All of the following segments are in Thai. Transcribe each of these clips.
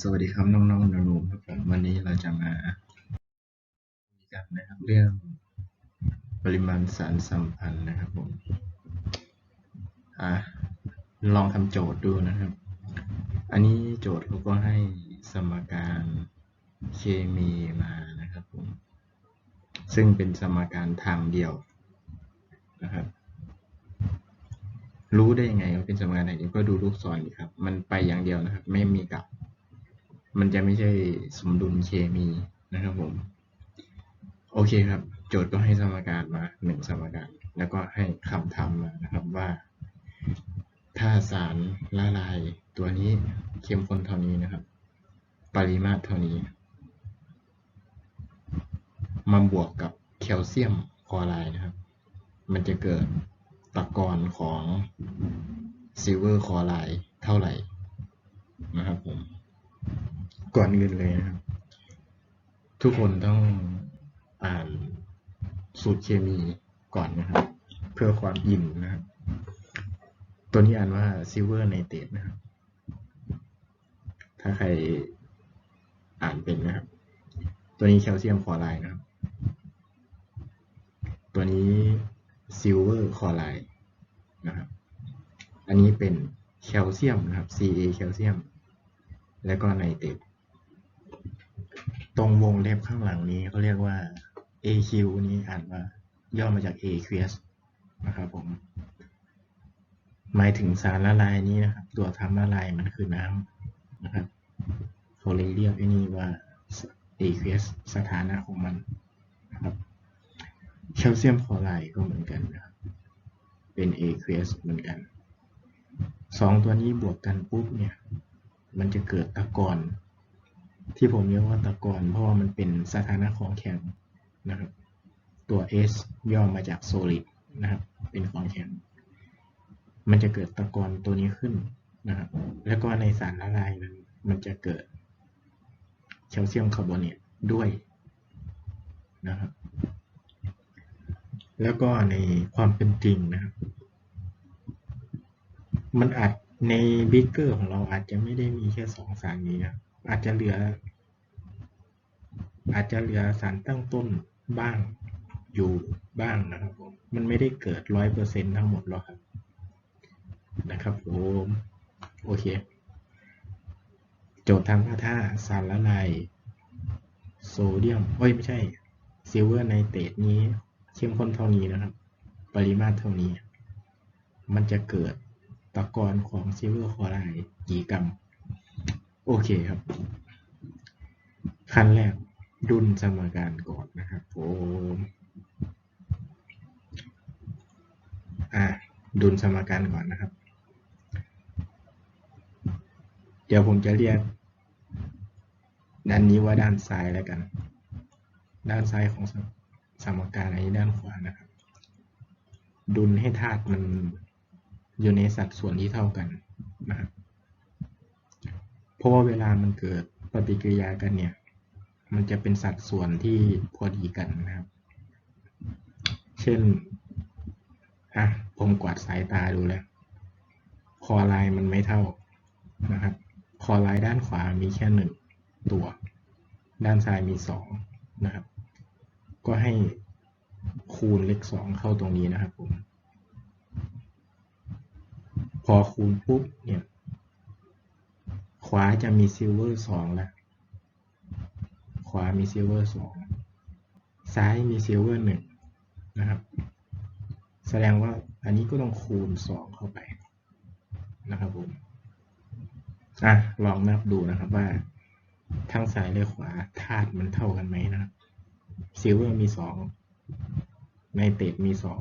สวัสดีครับน้องๆหนูๆครับผมวันนี้เราจะมาคุยกันนะครับเรื่องปริมาณสารสัมพันธ์นะครับผมอะลองทำโจทย์ดูนะครับ อันนี้โจทย์เขาก็ให้สมการเคมีมานะครับผมซึ่งเป็นสมการทางเดียวนะครับ รู้ได้ยังไงว่าเป็นสมการไหนก็ดูลูกศรดีครับ มันไปอย่างเดียวนะครับ ไม่มีกลับ มันจะไม่ใช่สมดุลเคมีนะครับผม โอเคครับ โจทย์ก็ให้สมการมาหนึ่งสมการ แล้วก็ให้คำถามมานะครับว่า ถ้าสารละลายตัวนี้เข้มข้นเท่านี้นะครับ ปริมาตรเท่านี้ มาบวกกับแคลเซียมคลอไรด์นะครับ มันจะเกิด ตะกอนของซิลเวอร์คอไรด์เท่าไหร่นะครับผม ก่อนอื่นเลยนะครับ ทุกคนต้องอ่านสูตรเคมีก่อนนะครับ เพื่อความอินนะครับตัวนี้อ่านว่าซิลเวอร์ไนเตรตนะครับ ถ้าใครอ่านเป็นนะครับ ตัวนี้แคลเซียมคลอไรด์นะครับ ตัวนี้ ซิลเวอร์คลอไรด์นะครับ อันนี้เป็นแคลเซียมนะครับ Ca แคลเซียม แล้วก็ไนเตรตตรงวงเล็บข้างหลังนี้เขาเรียกว่า AQ นี้อ่านว่าย่อมาจาก aqueous นะครับผม หมายถึงสารละลายนี้นะครับ ตัวทำละลายมันคือน้ำนะครับเขาเลยเรียกไอ้นี่ว่า aqueous สถานะของมันนะครับ แคลเซียมคลอไรด์ก็เหมือนกันนะครับเป็น a q u s เหมือนกันสองตัวนี้บวกกันปุ๊บเนี่ยมันจะเกิดตะกอนที่ผมเรียกว่าตะกอนเพราะว่ามันเป็นสถานะของแข็งนะครับตัว S ย่อมาจาก solid นะครับเป็นของแข็งมันจะเกิดตะกอนตัวนี้ขึ้นนะครับแล้วก็ในสารละลายนั้นมันจะเกิดแคลเซียมคาร์บอเนตด้วยนะครับ แล้วก็ในความเป็นจริงนะครับมันอาจในบิ๊กเกอร์ของเราอาจจะไม่ได้มีแค่สองสารนี้นะอาจจะเหลือ อาจจะเหลือสารตั้งต้นบ้างอยู่บ้างนะครับผมมันไม่ได้เกิดร้อยเปอร์เซ็นทั้งหมดหรอกครับนะครับผมโอเค โจทย์ทำว่าถ้าสารละลายโซเดียมเอ้ยไม่ใช่ซิลเวอร์ไนเตรตนี้ เข้มข้นเท่านี้นะครับ ปริมาตรเท่านี้ มันจะเกิดตะกอนของซิลเวอร์คลอไรด์กี่กรัม โอเคครับ ขั้นแรกดุลสมการก่อนนะครับผมอะดุลสมการก่อนนะครับ เดี๋ยวผมจะเรียกด้านนี้ว่าด้านซ้ายแล้วกัน ด้านซ้ายของ สมการอันนี้ด้านขวานะครับ ดุลให้ธาตุมันอยู่ในสัดส่วนที่เท่ากันนะครับเพราะว่าเวลามันเกิดปฏิกิริยากันเนี่ย มันจะเป็นสัดส่วนที่พอดีกันนะครับ เช่นอะผมกวาดสายตาดูแล้ว คอไลน์มันไม่เท่านะครับ คอไลน์ด้านขวามีแค่หนึ่งตัว ด้านซ้ายมีสองนะครับ ก็ให้คูณเลขสองเข้าตรงนี้นะครับผมพอคูณปุ๊บเนี่ยขวาจะมีซิลเวอร์สองล้วขวามีซิลเวอร์สองซ้ายมีซิลเวอร์หนึ่งนะครับ แสดงว่าอันนี้ก็ต้องคูณสองเข้าไปนะครับผมอะลองนับดูนะครับว่า ทั้งซ้ายและขวาธาตุมันเท่ากันไหมนะครับ ซิลเวอร์มีสองไนเตรตมีสอง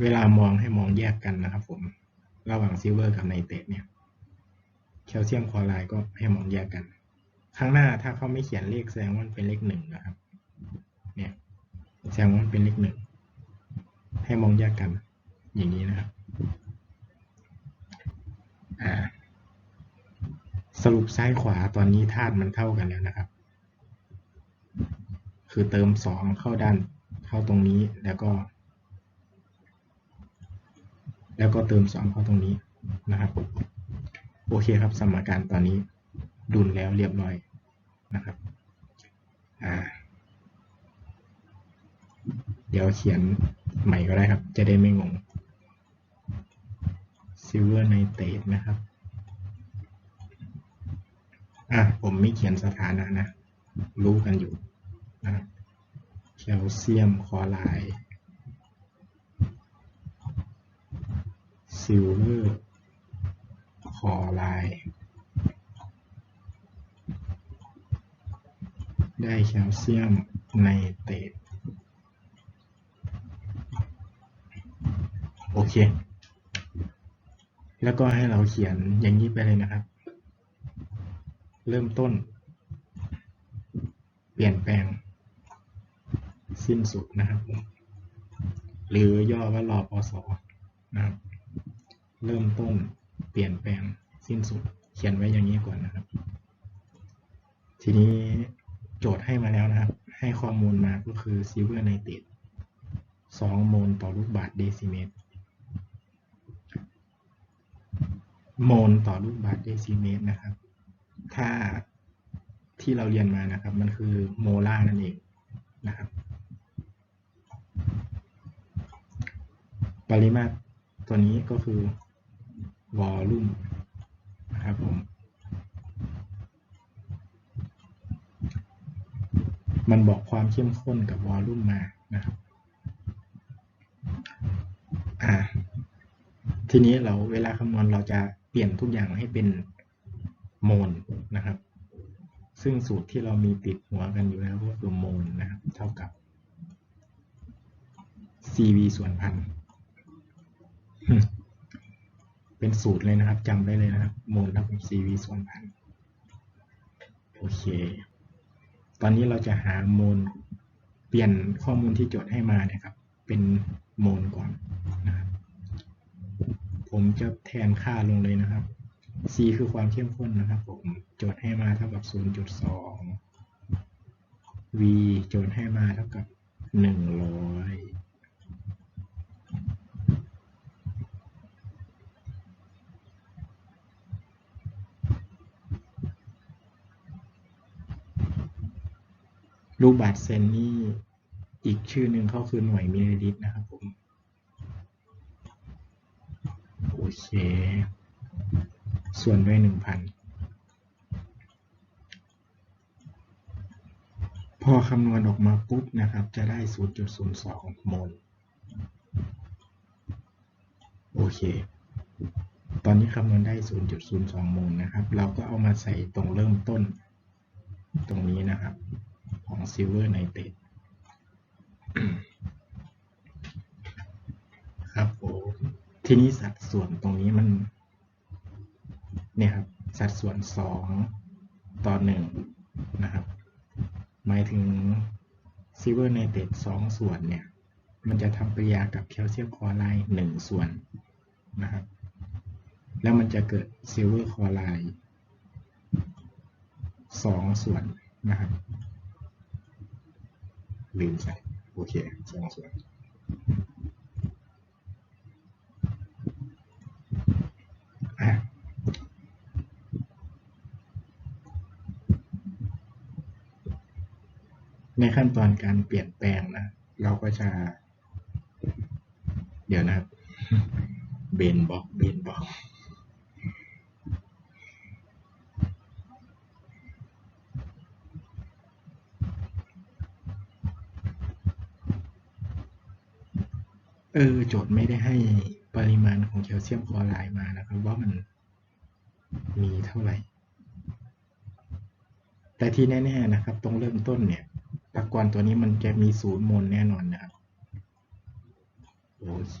เวลามองให้มองแยกกันนะครับผม ระหว่างซิลเวอร์กับไนเตรตเนี่ยแคลเซียมคลอไรด์ก็ให้มองแยกกัน ข้างหน้าถ้าเขาไม่เขียนเลขแสดงว่ามันเป็นเลขหนึ่งนะครับ เนี่ยแสดงว่ามันเป็นเลขหนึ่งให้มองแยกกันอย่างนี้นะครับ อ่า สรุปซ้ายขวาตอนนี้ธาตุมันเท่ากันแล้วนะครับ คือเติมสองเข้าด้านเข้าตรงนี้แล้วก็ แล้วก็เติมสองเข้าตรงนี้นะครับ โอเคครับสมการตอนนี้ดุลแล้วเรียบร้อยนะครับอ่าเดี๋ยวเขียนใหม่ก็ได้ครับ จะได้ไม่งง Silver Nitrate นะครับ อะผมไม่เขียนสถานะนะ รู้กันอยู่นะแคลเซียมคลอไรด์ซิลเวอร์คลอไรด์ได้แคลเซียมไนเตรตโอเค แล้วก็ให้เราเขียนอย่างนี้ไปเลยนะครับ เริ่มต้น เปลี่ยนแปลง สิ้นสุดนะครับ หรือย่อว่ารอปสนะครับ เริ่มต้น เปลี่ยนแปลง สิ้นสุด เขียนไว้อย่างนี้ก่อนนะครับ ทีนี้โจทย์ให้มาแล้วนะครับ ให้ข้อมูลมาก็คือซิลเวอร์ไนเตรต2โมลต่อลูกบาศก์เดซิเมตรโมลต่อลูกบาศก์เดซิเมตรนะครับ ถ้าที่เราเรียนมานะครับ มันคือโมลาร์นั่นเองนะครับปริมาตรตัวนี้ก็คือวอลลุ่มนะครับผมมันบอกความเข้มข้นกับวอลลุ่มมานะครับอ่าทีนี้เราเวลาคำนวณเราจะเปลี่ยนทุกอย่างให้เป็น โมลนะครับ ซึ่งสูตรที่เรามีติดหัวกันอยู่แล้วก็คือโมลนะครับ เท่ากับ CV ส่วนพัน เป็นสูตรเลยนะครับจำได้เลยนะครับ โมลเท่ากับ CV ส่วนพัน โอเค ตอนนี้เราจะหาโมล เปลี่ยนข้อมูลที่โจทย์ให้มาเนี่ยครับ เป็นโมลก่อนนะครับ ผมจะแทนค่าลงเลยนะครับ C คือความเข้มข้นนะครับผมโจทย์ให้มาเท่ากับ 0.2 V โจทย์ให้มาเท่ากับ 100รูปบาทเซนนี่ อีกชื่อหนึ่งเขาคือหน่วยมิลลิลิตรนะครับผม โอเค ส่วนด้วยหนึ่งพันพอคำนวณออกมาปุ๊บนะครับ จะได้ 0.02 โมล โอเค ตอนนี้คำนวณได้ 0.02 โมลนะครับ เราก็เอามาใส่ตรงเริ่มต้น ตรงนี้นะครับ ของซิลเวอร์ไนเตรตครับผมทีนี้สัดส่วนตรงนี้มัน เนี่ยครับสัดส่วน 2 ต่อ1นะครับ หมายถึงซิเวอร์ไนเตรต2ส่วนเนี่ย มันจะทำปฏิกิริยากับแคลเซียมคลอไรด์1ส่วนนะครับ แล้วมันจะเกิดซิลเวอร์คลอไรด์2ส่วนนะครับลืมใส่โอเคสองส่วน ในขั้นตอนการเปลี่ยนแปลงนะ เราก็จะ เดี๋ยวนะครับเบนบอกเบนบอกเออโจทย์ไม่ได้ให้ปริมาณของแคลเซียมคลอไรด์มานะครับ ว่ามันมีเท่าไหร่ แต่ที่แน่ๆนะครับ ตรงเริ่มต้นเนี่ย ตะกอนตัวนี้มันจะมีศูนย์มลแน่นอนนะครับ โอเค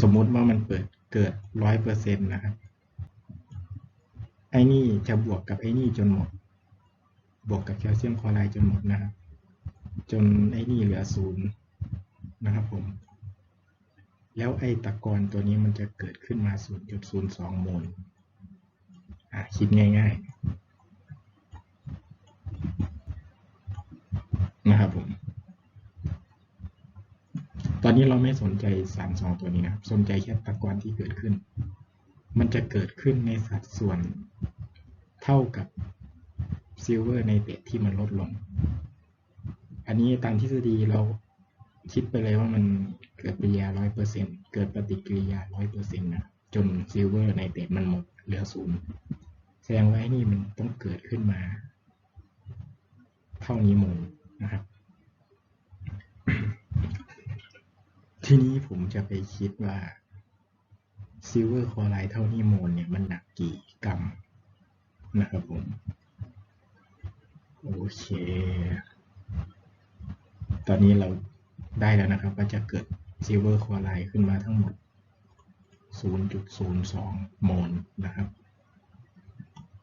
สมมติว่ามันเปิดเกิดร้อยเปอร์เซ็นต์นะครับ ไอ้นี่จะบวกกับไอ้นี่จนหมด บวกกับแคลเซียมคลอไรด์จนหมดนะครับ จนไอ้นี่เหลือศูนย์นะครับผม แล้วไอ้ตะกอนตัวนี้มันจะเกิดขึ้นมา 0.02โมลอะคิดง่ายๆ นะครับผม ตอนนี้เราไม่สนใจสารสองตัวนี้นะสนใจแค่ตะกอนที่เกิดขึ้น มันจะเกิดขึ้นในสัดส่วนเท่ากับซิลเวอร์ในเตที่มันลดลง อันนี้ตามทฤษฎีเราคิดไปเลยว่ามันเกิดปฏิกิริยาร้อยเปอร์เซ็นเกิดปฏิกิริยาร้อยเปอร์เซ็นต์นะจนซิลเวอร์ในเตมันหมดเหลือศูนย์แสดงว่าไอ้นี่มันต้องเกิดขึ้นมา เท่านี้โมลนะครับ ทีนี้ผมจะไปคิดว่าซิลเวอร์คอไรด์เท่านี้โมลเนี่ยมันหนักกี่กรัมนะครับผม โอเค ตอนนี้เราได้แล้วนะครับว่าจะเกิดซิลเวอร์คอไรด์ขึ้นมาทั้งหมด 0.02 โมลนะครับ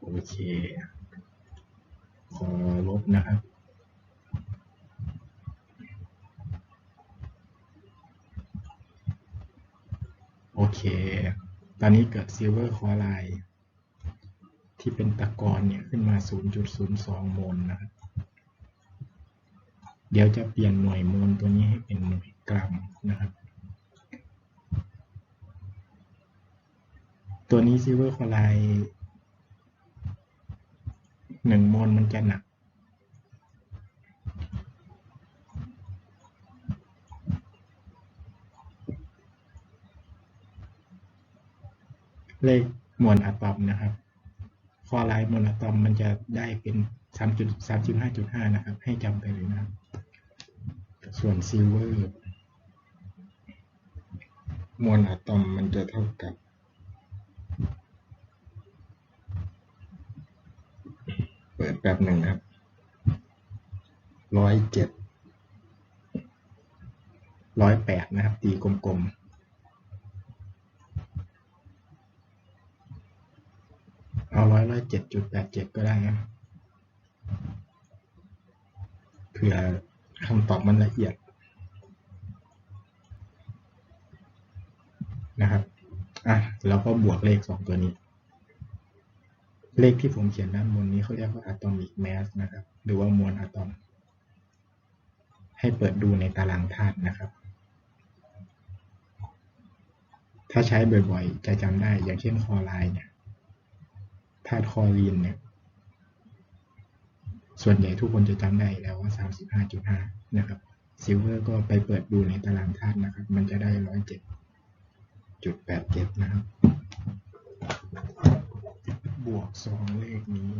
โอเค ขอลบนะครับ โอเค ตอนนี้เกิดซิลเวอร์คอไรด์ที่เป็นตะกอนเนี่ยขึ้นมา 0.02 โมลนะครับ เดี๋ยวจะเปลี่ยนหน่วยโมลตัวนี้ให้เป็นหน่วยกรัมนะครับ ตัวนี้ซิลเวอร์คลอไรด์หนึ่งโมลมันจะหนัก เลขมวลอะตอมนะครับคอไรด์มวลอะตอมมันจะได้เป็น 3.35.5 นะครับ ให้จำไปเลยนะครับ ส่วนซิลเวอร์มวลอะตอมมันจะเท่ากับเปิดแบบหนึ่งครับร้อยเจ็ดร้อยแปดนะครับ ตีกลมๆเอาร้อยร้อยเจ็ดจุดแปดเจ็ดก็ได้นะเผื่อ คำตอบมันละเอียดนะครับอะแล้วก็บวกเลขสองตัวนี้ เลขที่ผมเขียนด้านบนนี้เขาเรียกว่า atomic mass นะครับ หรือว่ามวลอะตอม ให้เปิดดูในตารางธาตุนะครับ ถ้าใช้บ่อยๆ จะจำได้อย่างเช่นคอไรด์เนี่ยธาตุคอรีนเนี่ย ส่วนใหญ่ทุกคนจะจำได้แล้วว่า 35.5 นะครับซิลเวอร์ก็ไปเปิดดูในตารางธาตุนะครับ มันจะได้ 107.87 นะครับ บวกสองเลขนี้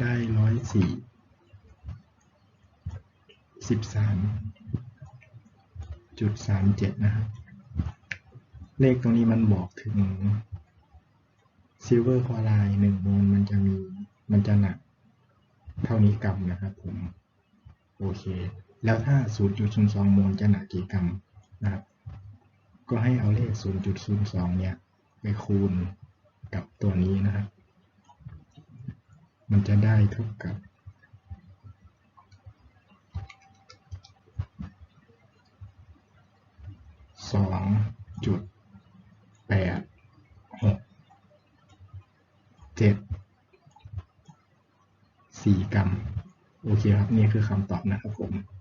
ได้ร้อยสี่สิบสามจุดสามเจ็ดนะครับ เลขตรงนี้มันบอกถึงซิลเวอร์คอไรด์หนึ่งโมลมันจะมีมันจะหนักเท่านี้กรัมนะครับผมโอเค แล้วถ้า 0.02โมลจะหนักกี่กรัมนะครับ ก็ให้เอาเลข 0.02 เนี่ยไปคูณกับตัวนี้นะครับ มันจะได้เท่ากับ สองจุดแปดหกเจ็ดสี่กรัม โอเคครับ นี่คือคำตอบนะครับผม